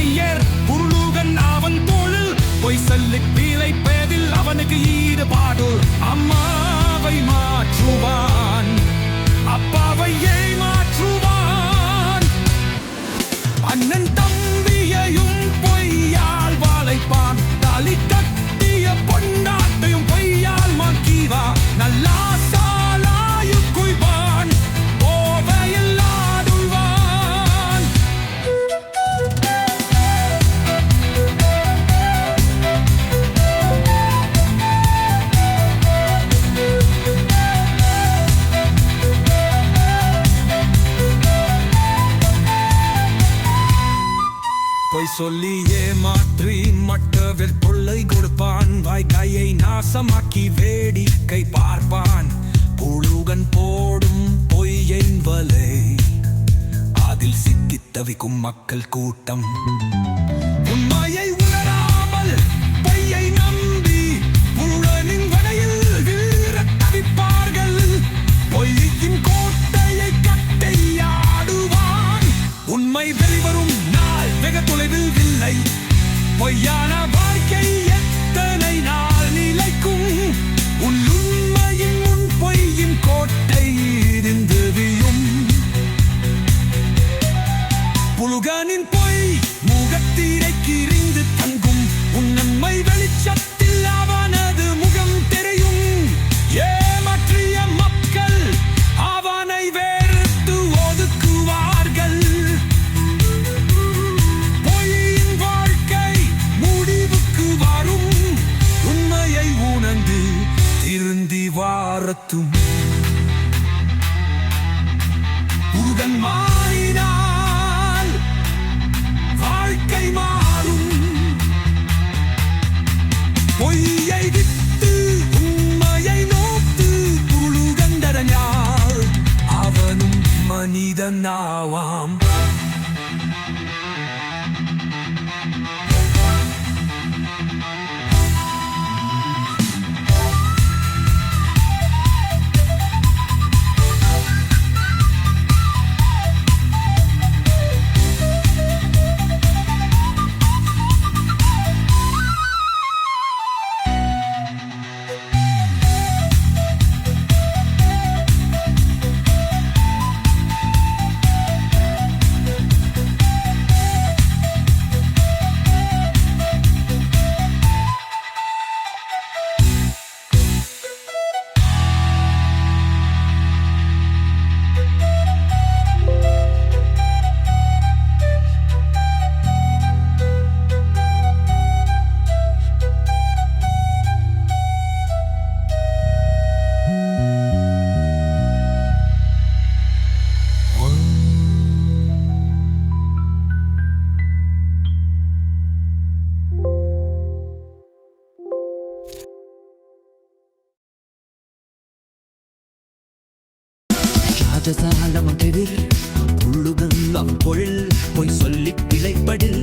பெயர் புருளுகன் அவன் தோளில் பொய் சொல்லி பிழைப்பதில் அவனுக்கு ஈடுபாடு. அம்மாவை மா பொய் சொல்லி ஏமாற்றி மற்றவர் கொள்ளை கொடுப்பான். வாய்க்காயை நாசமாக்கி வேடிக்கை பார்ப்பான். புழுகன் போடும் பொய்யின் வலை அதில் சிக்கித் தவிக்கும் மக்கள் கூட்டம். now on. ராஜசாலம் கெதிர் புள்ளுகன் பொழில் பொய் சொல்லி பிழைப்படில்